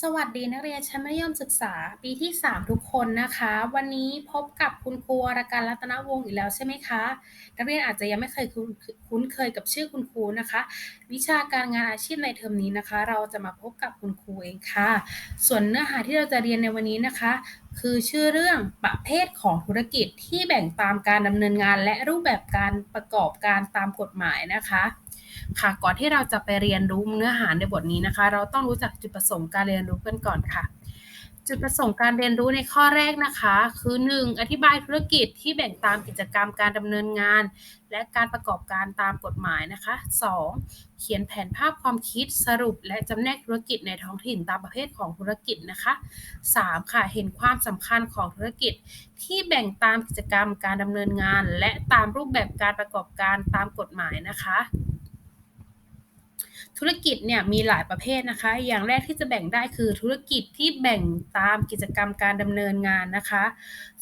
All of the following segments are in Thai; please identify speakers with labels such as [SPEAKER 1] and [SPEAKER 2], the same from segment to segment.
[SPEAKER 1] สวัสดีนักเรียนชั้นมัธยมศึกษาปีที่ 3 ทุกคนนะคะ วันนี้พบกับคุณครูวรการรัตนวงศ์อีกแล้วใช่ไหมคะ นักเรียนอาจจะยังไม่เคยคุ้นคุ้นเคยกับชื่อคุณครูนะคะ วิชาการงานอาชีพในเทอมนี้นะคะ เราจะมาพบกับคุณครูเองค่ะ ส่วนเนื้อหาที่เราจะเรียนในวันนี้นะคะ คือชื่อเรื่องประเภทของธุรกิจที่แบ่งตามการดำเนินงาน และรูปแบบการประกอบการตามกฎหมายนะคะ ค่ะ ก่อนที่เราจะไปเรียนรู้เนื้อหาในบทนี้นะคะ เราต้องรู้จักจุดประสงค์การเรียนรู้กันก่อนค่ะ จุดประสงค์การเรียนรู้ในข้อแรกนะคะ คือ 1. อธิบายธุรกิจที่แบ่งตามกิจกรรมการดำเนินงาน และการประกอบการตามกฎหมายนะคะ 2. เขียนแผนภาพความคิดสรุป และจำแนกธุรกิจในท้องถิ่นตามประเภทของธุรกิจนะคะ 3. ค่ะเห็นความสำคัญของธุรกิจที่แบ่งตามกิจกรรมการดำเนินงาน และตามรูปแบบการประกอบการตามกฎหมายนะคะ ธุรกิจเนี่ยมีหลายประเภทนะคะ อย่างแรกที่จะแบ่งได้คือธุรกิจที่แบ่งตามกิจกรรมการดำเนินงานนะคะ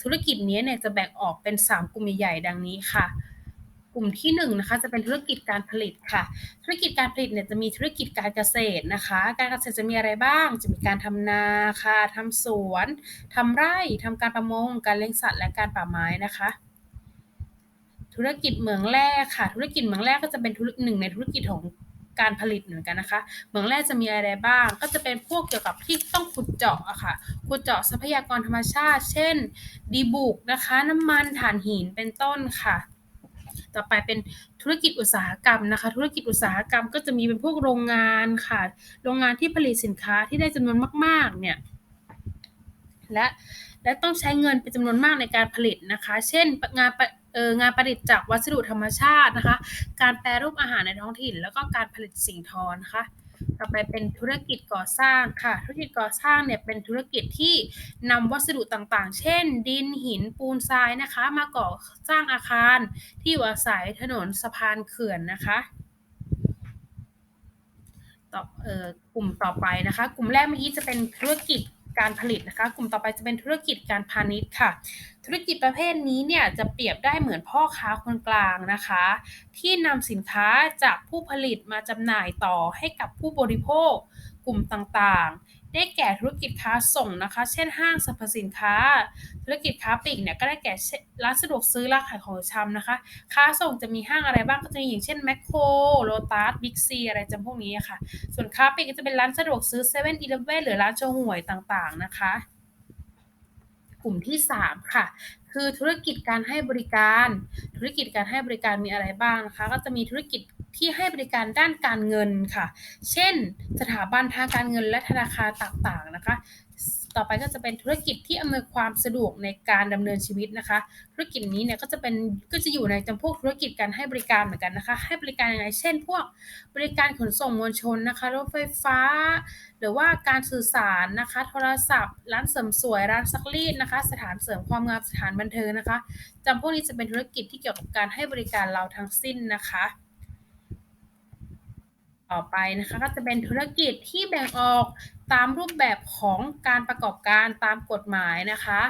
[SPEAKER 1] ธุรกิจนี้เนี่ยจะแบ่งออกเป็น 3 กลุ่มใหญ่ๆดังนี้ค่ะ กลุ่มที่1นนะคะจะเป็นธุรกิจการผลิตค่ะ ธุรกิจการผลิตเนี่ยจะมีธุรกิจการเกษตรนะคะ การเกษตรจะมีอะไรบ้าง จะมีการทำนาค่ะทำสวนทำไร่ทำการประมง การเลี้ยงสัตว์และการป่าไม้นะคะธุรกิจเหมืองแร่ค่ะ ธุรกิจเหมืองแร่ก็จะเป็นหนึ่งในธุรกิจของ การผลิตเหมือนกันนะคะเหมืองแร่จะมีอะไรบ้าง ก็จะเป็นพวกเกี่ยวกับที่ต้องขุดเจาะอะค่ะขุดเจาะทรัพยากรธรรมชาติ เช่น ดีบุกนะคะ น้ำมันถ่านหินเป็นต้นค่ะ ต่อไปเป็นธุรกิจอุตสาหกรรมนะคะ ธุรกิจอุตสาหกรรมก็จะมีเป็นพวกโรงงานค่ะ โรงงานที่ผลิตสินค้าที่ได้จำนวนมาก ๆ เนี่ยและและต้องใช้เงินเป็นจำนวนมากในการผลิตนะคะ เช่นงาน เอองานประดิษฐ์จากวัสดุธรรมชาตินะคะ การแปรรูปอาหารในท้องถิ่น แล้วก็การผลิตสิ่งทอนะคะต่อไปเป็นธุรกิจก่อสร้างค่ะ ธุรกิจก่อสร้างเนี่ยเป็นธุรกิจที่นำวัสดุต่างๆ เช่น ดินหินปูนทรายนะคะ มาก่อสร้างอาคารที่อยู่อาศัยถนนสะพานเขื่อนนะคะต่อเอ่อกลุ่มต่อไปนะคะ กลุ่มแรกเมื่อกี้จะเป็นธุรกิจ การผลิตนะคะ กลุ่มต่อไปจะเป็นธุรกิจการพาณิชย์ค่ะ ธุรกิจประเภทนี้เนี่ยจะเปรียบได้เหมือนพ่อค้าคนกลางนะคะ ที่นำสินค้าจากผู้ผลิตมาจำหน่ายต่อให้กับผู้บริโภคกลุ่มต่างๆ ได้แก่ธุรกิจค้าส่งนะคะ เช่นห้างสรรพสินค้า ธุรกิจค้าปลีกเนี่ยก็ได้แก่ร้านสะดวกซื้อร้านขายของชำนะคะ ค้าส่งจะมีห้างอะไรบ้างก็จะมีอย่างเช่นแมคโครโลตัสบิ๊กซีอะไรจำพวกนี้ค่ะ ส่วนค้าปลีกก็จะเป็นร้านสะดวกซื้อเซเว่นอีเลฟเว่นหรือร้านโชห่วยต่างๆนะคะกลุ่มที่ 3 ค่ะ คือธุรกิจการให้บริการ ธุรกิจการให้บริการมีอะไรบ้างนะคะ ก็จะมีธุรกิจ ที่ให้บริการด้านการเงินค่ะ เช่น สถาบันทางการเงินและธนาคารต่างๆนะคะ ต่อไปก็จะเป็นธุรกิจที่อำนวยความสะดวกในการดำเนินชีวิตนะคะ ธุรกิจนี้เนี่ยก็จะเป็นก็จะอยู่ในจำพวกธุรกิจการให้บริการเหมือนกันนะคะ ให้บริการยังไงเช่น พวกบริการขนส่งมวลชนนะคะรถไฟฟ้า หรือว่าการสื่อสารนะคะ โทรศัพท์ ร้านเสริมสวยร้านซักรีดนะคะ สถานเสริมความงามสถานบันเทิงนะคะจำพวกนี้จะเป็นธุรกิจที่เกี่ยวกับการให้บริการเราทั้งสิ้นนะคะ ต่อไปนะคะก็จะเป็นธุรกิจที่แบ่งออกตามรูปแบบของการประกอบการตามกฎหมายนะคะ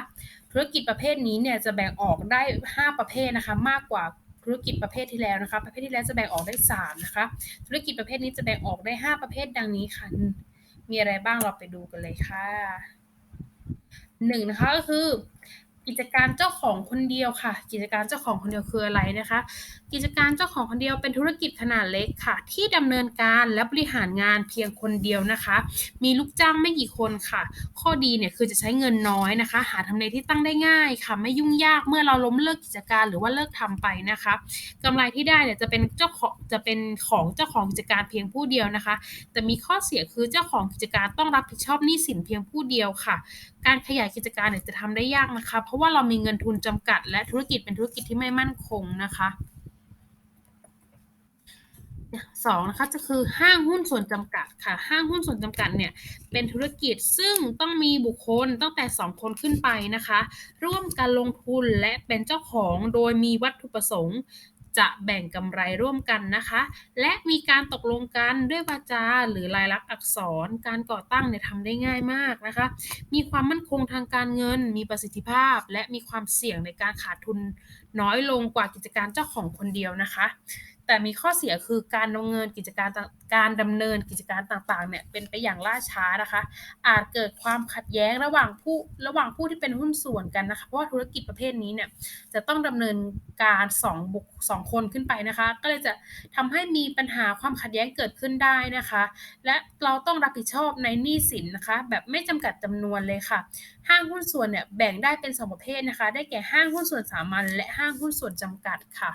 [SPEAKER 1] ธุรกิจประเภทนี้เนี่ยจะแบ่งออกได้ 5 ประเภทนะคะ มากกว่าธุรกิจประเภทที่แล้วนะคะ ประเภทที่แล้วจะแบ่งออกได้ 3 นะคะ ธุรกิจประเภทนี้จะแบ่งออกได้ 5 ประเภทดังนี้ค่ะ มีอะไรบ้างเราไปดูกันเลยค่ะหนึ่งนะคะก็คือกิจการเจ้าของคนเดียวค่ะ กิจการเจ้าของคนเดียวคืออะไรนะคะกิจการเจ้าของคนเดียวเป็นธุรกิจขนาดเล็กค่ะ ที่ดำเนินการและบริหารงานเพียงคนเดียวนะคะ มีลูกจ้างไม่กี่คนค่ะ ข้อดีเนี่ยคือจะใช้เงินน้อยนะคะ หาทำเลที่ตั้งได้ง่ายค่ะ ไม่ยุ่งยากเมื่อเราล้มเลิกกิจการหรือว่าเลิกทำไปนะคะกำไรที่ได้เนี่ยจะเป็นเจ้าของจะเป็นของเจ้าของกิจการเพียงผู้เดียวนะคะ แต่มีข้อเสียคือเจ้าของกิจการต้องรับผิดชอบหนี้สินเพียงผู้เดียวค่ะ การขยายกิจการเนี่ยจะทำได้ยากนะคะ เพราะว่าเรามีเงินทุนจำกัด และธุรกิจเป็นธุรกิจที่ไม่มั่นคงนะคะ สองนะคะจะคือห้างหุ้นส่วนจำกัดค่ะ ห้างหุ้นส่วนจำกัดเนี่ยเป็นธุรกิจซึ่งต้องมีบุคคลตั้งแต่ 2 คนขึ้นไปนะคะ ร่วมกันลงทุนและเป็นเจ้าของโดยมีวัตถุประสงค์ จะแบ่งกำไรร่วมกันนะคะ และมีการตกลงกันด้วยวาจาหรือลายลักษณ์อักษร การก่อตั้งเนี่ยทำได้ง่ายมากนะคะ มีความมั่นคงทางการเงิน มีประสิทธิภาพ และมีความเสี่ยงในการขาดทุนน้อยลงกว่ากิจการเจ้าของคนเดียวนะคะ แต่มีข้อเสียคือการดำเนินกิจการการดำเนินกิจการต่างๆเนี่ยเป็นไปอย่างล่าช้านะคะ อาจเกิดความขัดแย้งระหว่างผู้ระหว่างผู้ที่เป็นหุ้นส่วนกันนะคะเพราะว่าธุรกิจประเภทนี้เนี่ยจะต้องดำเนินการ2บุคสองคนขึ้นไปนะคะ ก็เลยจะทำให้มีปัญหาความขัดแย้งเกิดขึ้นได้นะคะ และเราต้องรับผิดชอบในหนี้สินนะคะ แบบไม่จำกัดจำนวนเลยค่ะ ห้างหุ้นส่วนเนี่ยแบ่งได้เป็นสองประเภทนะคะ ได้แก่ห้างหุ้นส่วนสามัญและห้างหุ้นส่วนจำกัดค่ะ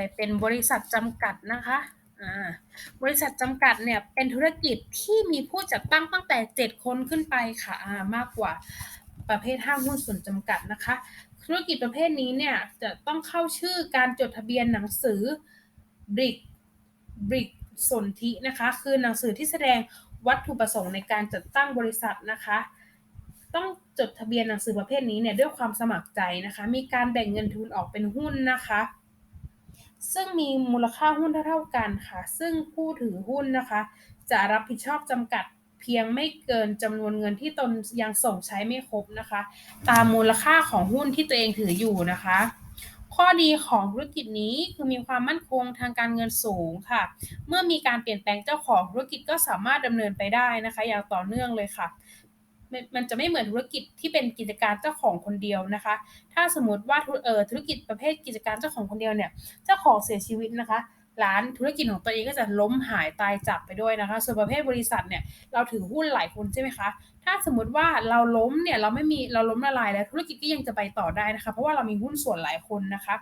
[SPEAKER 1] ไปเป็นบริษัทจำกัดนะคะอ่าบริษัทจำกัดเนี่ยเป็นธุรกิจที่มีผู้จัดตั้งตั้งแต่ 7 คนขึ้นไปค่ะมากกว่าประเภทห้างหุ้นส่วนจำกัดนะคะ ธุรกิจประเภทนี้เนี่ยจะต้องเข้าชื่อการจดทะเบียนหนังสือบริกบริกสนธินะคะ คือหนังสือที่แสดงวัตถุประสงค์ในการจัดตั้งบริษัทนะคะ ต้องจดทะเบียนหนังสือประเภทนี้เนี่ยด้วยความสมัครใจนะคะ มีการแบ่งเงินทุนออกเป็นหุ้นนะคะ ซึ่งมีมูลค่าหุ้นเท่าๆกันค่ะ ซึ่งผู้ถือหุ้นนะคะ จะรับผิดชอบจำกัดเพียงไม่เกินจำนวนเงินที่ตนยังส่งใช้ไม่ครบนะคะ ตามมูลค่าของหุ้นที่ตัวเองถืออยู่นะคะ ข้อดีของธุรกิจนี้คือมีความมั่นคงทางการเงินสูงค่ะ เมื่อมีการเปลี่ยนแปลงเจ้าของธุรกิจก็สามารถดำเนินไปได้นะคะ อย่างต่อเนื่องเลยค่ะ มันมันจะไม่เหมือนธุรกิจที่เป็นกิจการเจ้าของคนเดียวนะคะ ถ้าสมมติว่าธุเออธุรกิจประเภทกิจการเจ้าของคนเดียวเนี่ยเจ้าของเสียชีวิตนะคะร้านธุรกิจของตัวเองก็จะล้มหายตายจากไปด้วยนะคะ ส่วนประเภทบริษัทเนี่ยเราถือหุ้นหลายคนใช่ไหมคะ ถ้าสมมติว่าเราล้มเนี่ยเราไม่มีเราล้มละลายแล้วธุรกิจก็ยังจะไปต่อได้นะคะ เพราะว่าเรามีหุ้นส่วนหลายคนนะคะ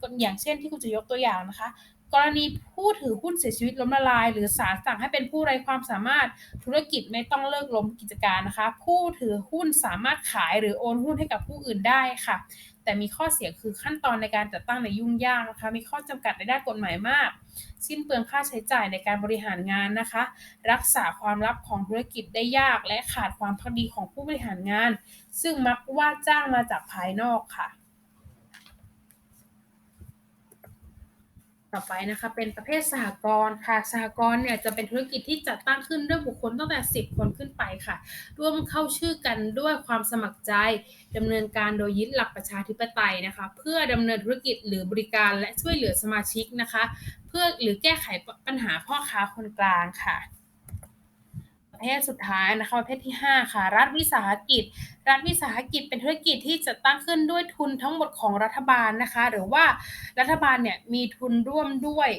[SPEAKER 1] ก็อย่างเช่นที่คุณจะยกตัวอย่างนะคะ กรณีผู้ถือหุ้นเสียชีวิตล้มละลาย หรือศาลสั่งให้เป็นผู้ไร้ความสามารถธุรกิจไม่ต้องเลิกล้มกิจการนะคะ ผู้ถือหุ้นสามารถขายหรือโอนหุ้นให้กับผู้อื่นได้ค่ะ แต่มีข้อเสียคือขั้นตอนในการจัดตั้งในยุ่งยากนะคะ มีข้อจำกัดในด้านกฎหมายมาก สิ้นเปลืองค่าใช้จ่ายในการบริหารงานนะคะ รักษาความลับของธุรกิจได้ยาก และขาดความพักดีของผู้บริหารงาน ซึ่งมักว่าจ้างมาจากภายนอกค่ะ ต่อไปนะคะเป็นประเภทสหกรณ์ค่ะสหกรณ์เนี่ยจะเป็นธุรกิจที่จัดตั้งขึ้นด้วยบุคคลตั้งแต่ 10 คนขึ้นไปค่ะ ร่วมเข้าชื่อกันด้วยความสมัครใจดำเนินการโดยยึดหลักประชาธิปไตยนะคะ เพื่อดำเนินธุรกิจหรือบริการและช่วยเหลือสมาชิกนะคะ เพื่อหรือแก้ไขปัญหาพ่อค้าคนกลางค่ะ เภทสุดท้ายนะคะประเภทที่ 5 ค่ะ รัฐวิสาหกิจ รัฐวิสาหกิจเป็นธุรกิจที่จะตั้งขึ้นด้วยทุนทั้งหมดของรัฐบาลนะคะ หรือว่ารัฐบาลเนี่ยมีทุนร่วมด้วย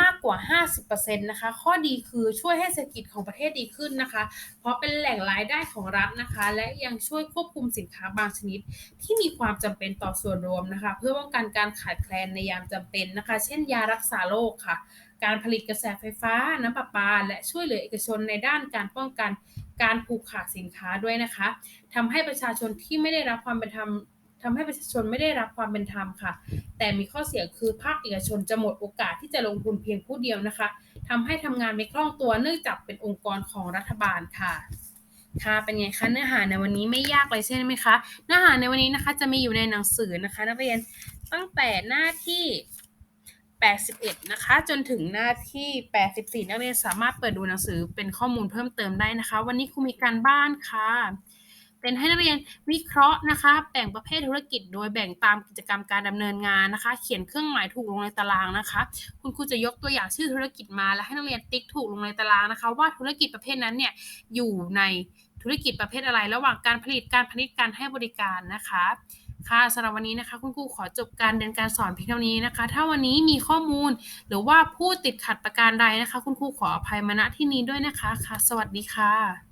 [SPEAKER 1] มากกว่า 50%นะคะ ข้อดีคือช่วยให้เศรษฐกิจของประเทศดีขึ้นนะคะ เพราะเป็นแหล่งรายได้ของรัฐนะคะ และยังช่วยควบคุมสินค้าบางชนิด ที่มีความจำเป็นต่อส่วนรวมนะคะ เพื่อป้องกันการขาดแคลนในยามจำเป็นนะคะ เช่นยารักษาโรคค่ะ การผลิตกระแสไฟฟ้า น้ำประปา และช่วยเหลือเอกชนในด้านการป้องกันการผูกขาดสินค้าด้วยนะคะทำให้ประชาชนที่ไม่ได้รับความเป็นธรรม ทำให้ประชาชนไม่ได้รับความเป็นธรรมค่ะ แต่มีข้อเสียคือภาคเอกชนจะหมดโอกาสที่จะลงทุนเพียงผู้เดียวนะคะทำให้ทำงานไม่คล่องตัวเนื่องจากเป็นองค์กรของรัฐบาลค่ะค่ะเป็นไงคะเนื้อหาในวันนี้ไม่ยากเลยใช่ไหมคะเนื้อหาในวันนี้นะคะ จะมีอยู่ในหนังสือนะคะ นักเรียนตั้งแต่หน้าที่ 81 นะคะ จนถึงหน้าที่ 84 นักเรียนสามารถเปิดดูหนังสือเป็นข้อมูลเพิ่มเติมได้นะคะ วันนี้ครูมีการบ้านค่ะ เป็นให้นักเรียนวิเคราะห์นะคะแบ่งประเภทธุรกิจ โดยแบ่งตามกิจกรรมการดำเนินงานนะคะ เขียนเครื่องหมายถูกลงในตารางนะคะ คุณครูจะยกตัวอย่างชื่อธุรกิจมา แล้วให้นักเรียนติ๊กถูกลงในตารางนะคะ ว่าธุรกิจประเภทนั้นเนี่ยอยู่ในธุรกิจประเภทอะไร ระหว่างการผลิตการพาณิชย์การให้บริการนะคะค่ะสำหรับวันนี้นะคะ คุณครูขอจบการเรียนการสอนเพียงเท่านี้นะคะ ถ้าวันนี้มีข้อมูลหรือว่าผู้ติดขัดประการใดนะคะ คุณครูขออภัยมาณที่นี้ด้วยนะคะค่ะ สวัสดีค่ะ